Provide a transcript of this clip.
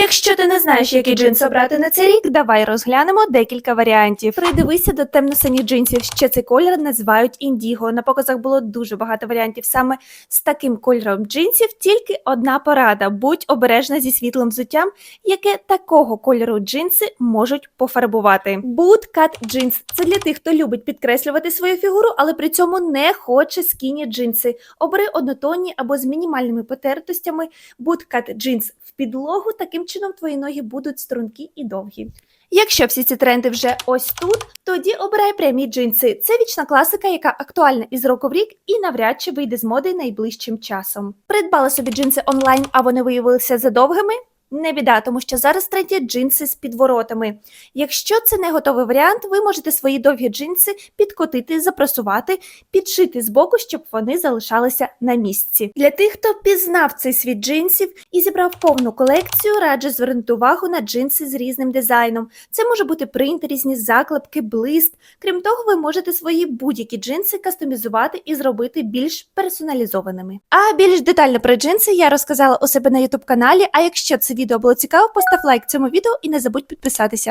Якщо ти не знаєш, який джинс обрати на цей рік, давай розглянемо декілька варіантів. Придивися до темно-синіх джинсів. Ще цей колір називають індіго. На показах було дуже багато варіантів саме з таким кольором джинсів. Тільки одна порада: будь обережна зі світлим взуттям, яке такого кольору джинси можуть пофарбувати. Bootcut джинс це для тих, хто любить підкреслювати свою фігуру, але при цьому не хоче скіні джинси. Обери однотонні або з мінімальними потертостями. Bootcut джинс в підлогу. Таким чином твої ноги будуть стрункі і довгі. Якщо всі ці тренди вже ось тут, тоді обирай прямі джинси. Це вічна класика, яка актуальна із року в рік і навряд чи вийде з моди найближчим часом. Придбала собі джинси онлайн, а вони виявилися задовгими. Не біда, тому що зараз в тренді джинси з підворотами. Якщо це не готовий варіант, ви можете свої довгі джинси підкотити, запрасувати, підшити збоку, щоб вони залишалися на місці. Для тих, хто пізнав цей світ джинсів і зібрав повну колекцію, раджу звернути увагу на джинси з різним дизайном. Це може бути принт, різні заклепки, блиск. Крім того, ви можете свої будь-які джинси кастомізувати і зробити більш персоналізованими. А більш детально про джинси я розказала у себе на YouTube каналі. А якщо це відео було цікаво, постав лайк цьому відео і не забудь підписатися.